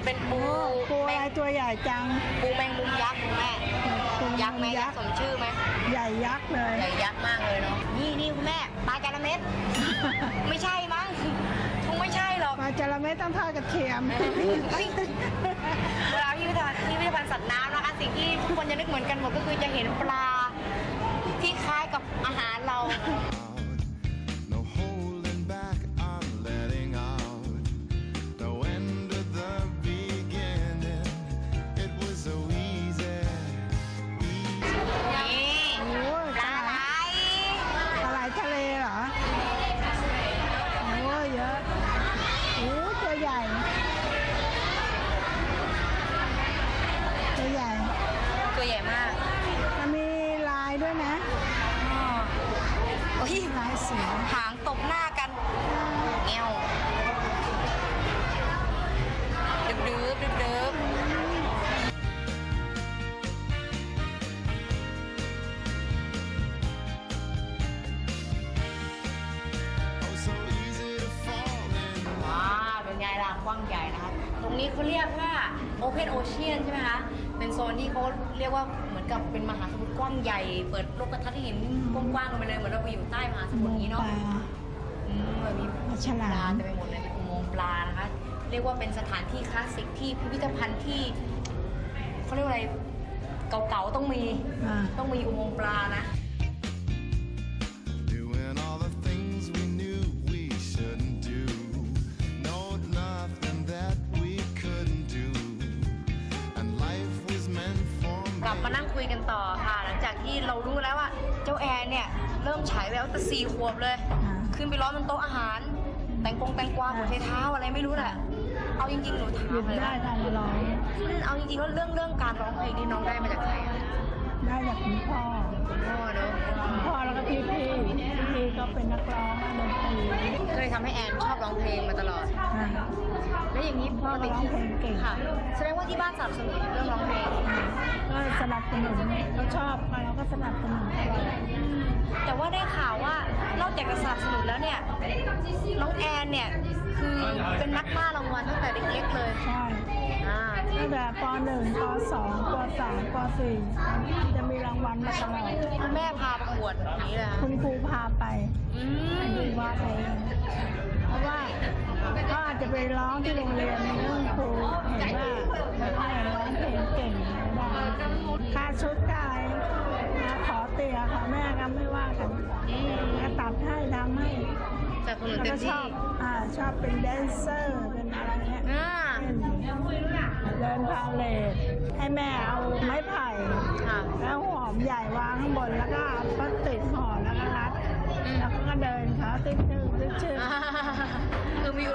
มันเป็นปูปูแมอะไรงตัวใหญ่จังปูแมงมุมยักษ์คุณแม่ปูยักษ์ไหมยัยักกษ์ษ์สมชื่อไหมใหญ่ยักษ์เลยใหญ่ยักษ์มากเลยเนาะนี่นี่คุณแม่ปลาจาระเม็ดไม่ใช่มั้งคงไม่ใช่หรอกปลาจระเม็ดต้องทอดกระเทียมเฮ้ยเวลาที่พิพิธภัณฑ์ที่พิพิธภัณฑ์สัตว์น้ำนะคะสิ่งที่ทุกคนจะนึกเหมือนกันหมดก็คือจะเห็นปลาที่คล้ายกับอาหารเรา โอ้ยลายเสือหางตบหน้ากัน เป็นไงกว้างใหญ่นะคะ ตรงนี้เขาเรียกว่า Open Ocean ใช่ไหมคะ เป็นโซนที่เขาเรียกว่าเหมือนกับเป็นมหาสมุทรกว้างใหญ่ เปิดโลกทัศน์ให้เห็นกว้างๆกันไปเลยเหมือนเราไปอยู่ใต้มหาสมุทรนี้เนาะอืมแบบมีปลาฉลามเต็มไปหมดเลยเป็นอุโมงค์ปลานะคะ เรียกว่าเป็นสถานที่คลาสสิกที่พิพิธภัณฑ์ที่เขาเรียกว่าอะไรเก่าๆต้องมีต้องมีอุโมงค์ปลานะ คุยกันต่อค่ะ หลังจากที่เรารู้แล้วว่า เจ้าแอนเนี่ย เริ่มฉายแววตั้งแต่สี่ขวบเลยอ่าขึ้นไปร้อนบนโต๊ะอาหาร แต่งกงแต่งกวาหัวไชเท้าอะไรไม่รู้แหละ เอาจริงๆหนูถาหยุมดเลยได้ว่าทางร้องอืมเอาจริงๆแล้วเรื่องเรื่องการร้องเพลงนี่น้องได้มาจากใครอะได้จากคุณพ่อพ่อเนอะคุณพ่อแล้วก็พี่พี่พี่พี่ก็เป็นนักร้องดนตรีก็เลยทำให้แอนชอบร้องเพลงมาตลอดอ่าแล้ว อย่างนี้ปกติร้องเพลงเก่งค่ะ แสดงว่าที่บ้านสนับสนุนเรื่องร้องเพลงก็สนับสนุนเราชอบเราก็สนับสนุนตลอดแต่ว่าได้ข่าวว่านอกจากจะสนับสนุนแล้วเนี่ยน้องแอนเนี่ยคือเป็นนักล่ารางวัลตั้งแต่เด็กๆเลยใช่อ่าตั้งแต่ป .1 ป .2 ป .3 ป .4 จะมีรางวัลมาตลอดคุณแม่พาประกวดแบบนี้เลยอะคุณครูพาไปอืไปมดูว่าไปเพราะว่า ก็อาจจะไปร้องที่โรงเรียนเรื่องครูเห็นว่าแม่ร้องเพลงเก่งได้ค่าชุดกายขอเตียค่ะแม่ก็ไม่ว่ากันอืมก็ตัดให้ทำให้จากคนอื่นแล้วเต็มก็ชที่อบอ่าชอบเป็นแดนเซอร์เป็นอะไรเงี้ยเดินพาเลทให้แม่เอาไม้ไผ่แล้วหอมใหญ่วางข้างบนแล้วก็พลาสติกห่อแล้วก็รัดแล้วก็เดินขาติ๊กชื่อติ๊กชื่อ คือมี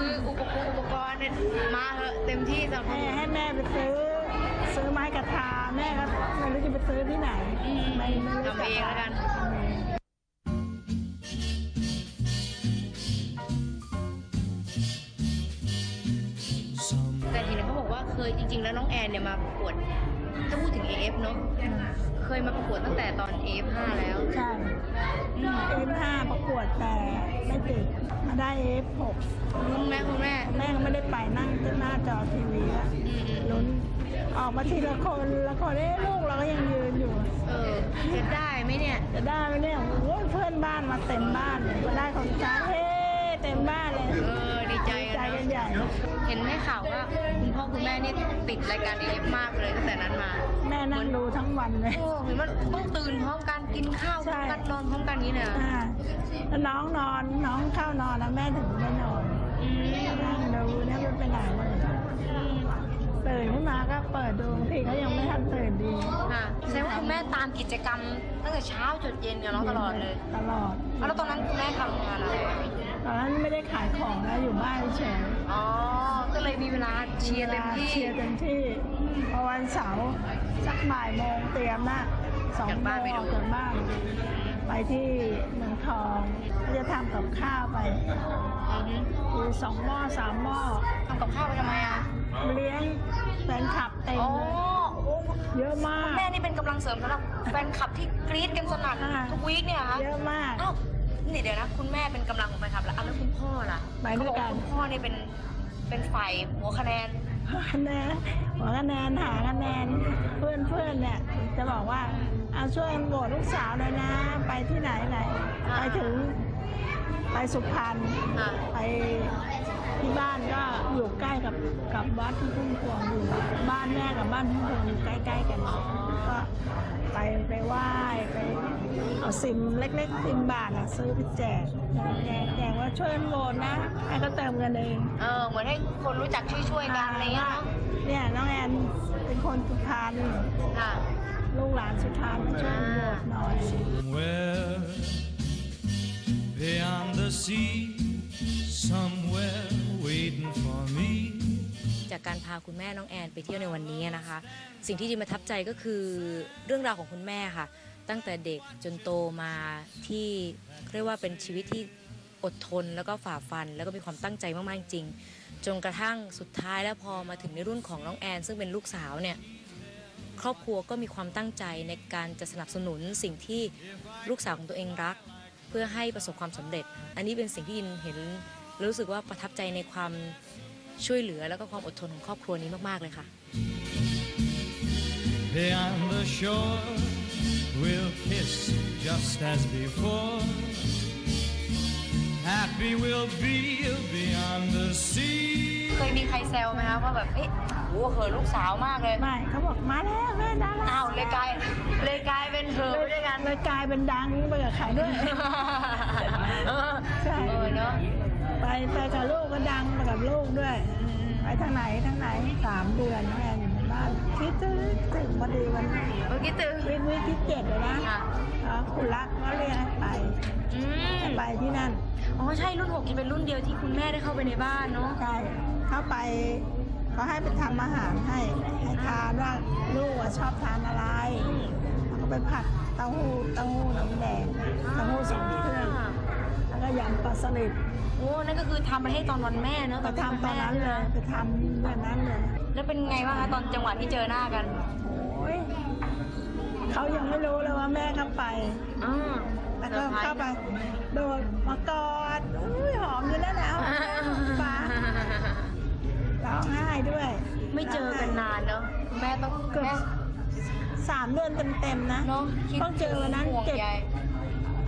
คืออุปกรณ์อุปกรณ์เนี่ยมาเหอะเต็มที่สำหรับให้ให้แม่ไปซื้อ ซื้อไม้กระทาแม่ก็ไม่รู้จะไปซื้อที่ไหนอืมไม่ไม่รู้ทำเองแล้วกันทำเองแต่ทีนี้เขาบอกว่าเคยจริง ๆ แล้วน้องแอนเนี่ยมาประกวดถ้าพูดถึง AF เนาะเคยมาประกวดตั้งแต่ตอน AF5 แล้ว ใช่เอฟ ห้าประกวดแต่ไม่ติดมาได้เอฟหกลุ้นไหมคุณแม่ แม่ก็ไม่ได้ไปนั่งหน้าจอทีวีอะอืมลุ้นออกมาทีละคนละคนเอ้ลูกเราก็ยังยืนอยู่ เออจะได้ไหมเนี่ย จะได้ไหมเนี่ยโอ้โหเพื่อนบ้านมาเต็มบ้านเลยมาได้ของจ้าเฮ้เต็มบ้านเลยเออดีใจใจกักันนเนใหญ่อะเห็นได้ข่าวว่าคุณพ่อคุณแม่นี่ ติดรายการ AF มากเลยตั้งแต่นั้นมาแม่นั่งดูทั้งวันเลย โอ้เห็นว่าต้องตื่นพร้อมกันกินข้าวพใช่ ร้อมกันนอนพร้อมกันนี้เนี่ยอ่าแล้วน้องนอนน้องเข้านอนแล้วแม่ถึงไม่นอนอืมนั่งดูเนี่ยมันไปไหนเลยตื่นขึ้นมาก็เปิดดูบางทีเขายังไม่ทันตื่นดีค่ะแสดงว่าคุณแม่ตามกิจกรรมตั้งแต่เช้าจนเย็นกับน้องตลอดเลยตลอดเอาแล้วตอนนั้นคุณแม่ทำงานอะไร ตอนนั้นไม่ได้ขายของแล้วอยู่บ้านเฉยอ๋อ ก็เลยมีเวลาเชียร์เต็มที่ เชียร์เต็มที่พอวันเสาร์สักบ่ายโมงเตรียมนะสองจากโมบ้านงไปอดูอกจากบ้าน ไปที่เมืองทองก็จะทำกับข้าวไปอือฮึคือสองหม้อสามหม้อทำกับข้าวไปทำไมอะเลี้ยงแฟนคลับเต็มอ๋อเลยโอ้เยอะมากแม่นี่เป็นกำลังเสริมสำหรับแฟนคลับที่กรี๊ดกันสนั่นอ่าทุกวีคเนี่ยเหรอคะเยอะมากอ้าว นี่เดี๋ยวนะคุณแม่เป็นกำลังของแฟนคลับแล้วอะแล้วคุณพ่อล่ะไปเขาด้บวอยกกัว่านคุณพ่อนี่เป็นเป็นฝ่ายหัวคะแนนคะแนนหัวคะแนนหาคะแนนเพื่อนเพื่อนๆเนี่ย จะบอกว่าเอาช่วยโหวตลูกสาวหน่อยนะ ไปที่ไหนไหนไปถึง ไปสุพรรณค่ะไปที่บ้านก็อยู่ใกล้กับกับวัดที่พุ่มพวงอยู่บ้านแม่กับบ้านพุ่มพวงอยู่ใกล้ๆกันก็ไปไปไหว้ไป เอาซิมเล็กๆซิมบาทอะซื้อไปแจกแจกแจกว่าช่วยโหวตนะให้เขาเติมกันเองเออเหมือนให้คนรู้จักช่วยๆกันอะไรเงี้ยเนาะเนี่ยน้องแอนเป็นคนสุพรรณค่ะ ลูกหลานสุพรรณมาช่วยโหวตหน่อย Somewhere beyond the sea, somewhere waiting for me. จากการพาคุณแม่น้องแอนไปเที่ยวในวันนี้นะคะ สิ่งที่จินประทับใจก็คือเรื่องราวของคุณแม่ค่ะ ตั้งแต่เด็กจนโตมาที่เรียกว่าเป็นชีวิตที่อดทนแล้วก็ฝ่าฟัน แล้วก็มีความตั้งใจมากๆจริงจนกระทั่งสุดท้ายแล้วพอมาถึงในรุ่นของน้องแอน ซึ่งเป็นลูกสาวเนี่ยครอบครัวก็มีความตั้งใจในการจะสนับสนุนสิ่งที่ลูกสาวของตัวเองรัก เพื่อให้ประสบความสำเร็จ อันนี้เป็นสิ่งที่ยินเห็นแล้วรู้สึกว่าประทับใจในความช่วยเหลือแล้วก็ความอดทนของครอบครัวนี้มาก ๆ เลยค่ะ we'll kiss just as before. Happy we'll be beyond the sea. เคยมีใครแซวไหมคะว่าแบบเอ๊ะโหเหินลูกสาวมากเลยไม่เขาบอกมาแล้วแม่ดาราอ้าวเลยกลายเลยกลายเป็นเหินไปด้วยกันเลยกลายเป็นดังไปกับใครด้วยเออใช่เออเนาะไปไปกับลูกก็ดังไปกับลูกด้วยไปทางไหนทางไหนสามเดือนแม่อยู่ในบ้านคิดถึงถึงพอดีวันเมื่อกี้ตื่น วิกวิกที่เจ็ดเลยนะค่ะแล้วคุณรักก็เรียกให้ไปอืมไปที่นั่นอ๋อใช่รุ่นหกจะเป็นรุ่นเดียวที่คุณแม่ได้เข้าไปในบ้านเนาะ ใช่เข้าไปเขาให้ไปทำอาหารให้ให้ทานว่าลูกอะชอบทานอะไรแล้วก็ไปผัดเต้าหู้เต้าหู้น้ำแดงเต้าหู้สองเครื่องแล้วก็ยำปลาสลิดโอ้นั่นก็คือทำไปให้ตอนวันแม่เนาะไปเป็นทำตอนนั้นเลยแม่ไปทำแบบนั้นเลย แล้วเป็นไงบ้างคะตอนจังหวะที่เจอหน้ากันโอ้ย เขายังไม่รู้เลยว่าแม่เข้าไป อ่าแล้วก็เข้าไป โดดมากอดอุ้ยหอมอยู่แล้วนะหอมแก้มฟ้าร้องไห้ด้วยไม่เจอกันนานเนาะคุณแม่ต้องเกือบแม่สามเดือนเต็มๆนะ เนาะคิดต้องเจอวันนั้นห่วงเจ็ด ใย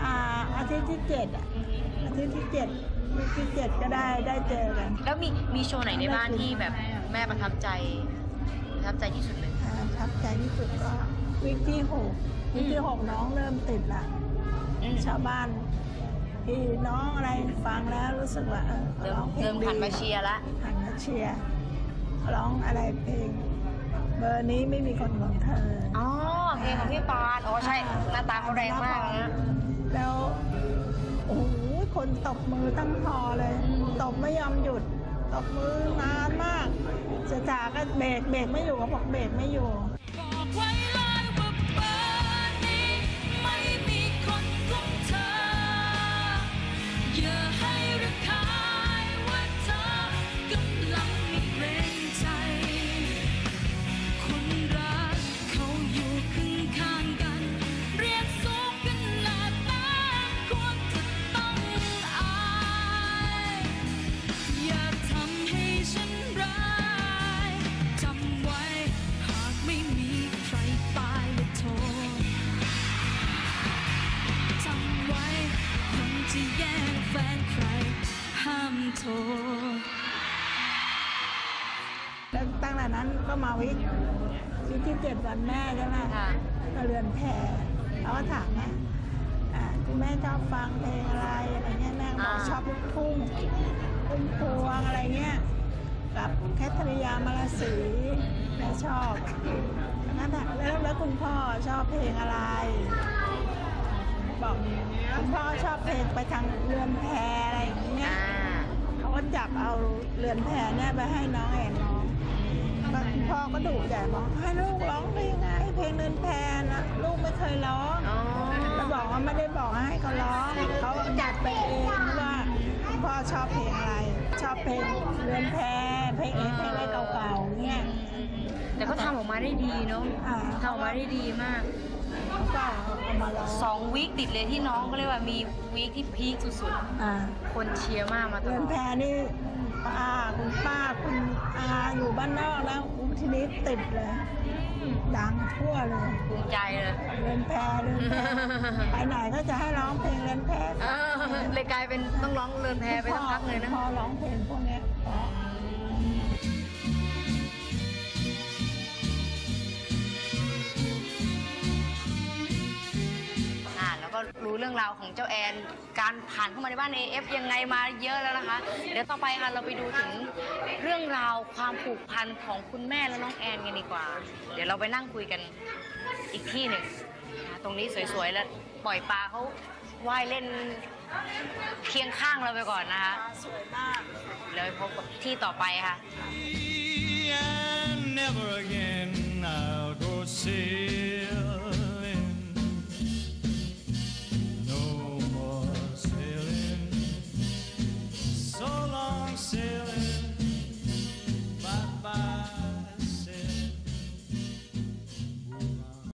อ่าอาทิตย์ที่เจ็ดอะอาทิตย์ที่เจ็ดวีคที่เจ็ดก็ได้ได้เจอกันแล้วมีมีโชว์ไหนในบ้านที่แบบแม่ประทับใจ ประทับใจที่สุดเลย อ่าประทับใจที่สุดก็ วีคที่หกวีคที่หกน้องเริ่มติดละอืมชาวบ้านพี่น้องอะไรฟังแล้วรู้สึกว่าเออเริ่มร้องเพลเริ่งมดีหันมาเชียร์ละ หันมาเชียร์ร้องอะไรเพลง เบอร์นี้ไม่มีคนของเธอ อ๋อเพลงของพี่ปานอ๋อใช่ หน้าตาเขาแรงมากนะ แล้วโอ้โหคนตบมือตั้งพอเลย อืม ตบไม่ยอมหยุด ตบมือนานมากเจะจากก็เบรกเบรกไม่อยู่เขาบอกเบรกไม่อยู่ โทษแล้วตั้งแต่นั้นก็มาวิกวิกที่เจ็ดวันแม่ใช่ไหมค่ะก็เรือนแพเขาก็ถามแม่อ่าคุณแม่ชอบฟังเพลงอะไรอะไรเงี้ยแม่ก็บอกอ่าชอบลูกทุ่งพุ่มพวงอะไรเงี้ยกับแคทริยามาลาสีแม่ชอบนั่นแหละแล้วแล้วคุณพ่อชอบเพลงอะไร บอกคุณพ่อชอบเพลงไปทางเรือนแพอะไรอย่างเงี้ยอ่าเขา ก็จับเอาเรือนแพเนี่ยไปให้น้องแอนร้องก็คุณพ่อก็ดุใหญ่บอกให้ลูกร้องได้ยังไง เพลงเรือนแพนะลูกไม่เคยร้องอ๋อแล้วบอกว่าไม่ได้บอกให้เขาร้องเขาจัดไปเองว่าคุณพ่อชอบเพลงอะไร ชอบเพลงเรือนแพเพลงเอเพลงอะไรเก่าๆเนี่ยแต่ก็ทำออกมาได้ดีเนาะอ่าทำออกมาได้ดีมาก เขาก็เอามาร้องสองวีคติดเลยที่น้องก็เรียกว่ามีวีคที่พีคสุดอ่าๆ คนเชียร์มากมาตเรืลอนอดแพนี่ป้าคุณป้าคุณอาอยู่บ้านนอกแล้วอุทีนี้ติดเลยดังทั่วเลยภูมิใจเลย เรือนแพเรือนแพไปไหนก็จะให้ร้องเพลงเรือนแพเออเลยกลายเป็นต้องร้องเรือนแพไปสักพักเลยนะ พอร้องเพลงพวกเนี้ยเพราะ รู้เรื่องราวของเจ้าแอน การผ่านเข้ามาในบ้าน AF ยังไงมาเยอะแล้วนะคะ เดี๋ยวต่อไปค่ะเราไปดูถึงเรื่องราวความผูกพันของคุณแม่และน้องแอนกันดีกว่า เดี๋ยวเราไปนั่งคุยกันอีกที่หนึ่งนะตรงนี้สวยๆแล้วปล่อยปลาเขาว่ายเล่นเคียงข้างเราไปก่อนนะคะสวยมากแล้วไปพบกับที่ต่อไปค่ะ And never again I'll go see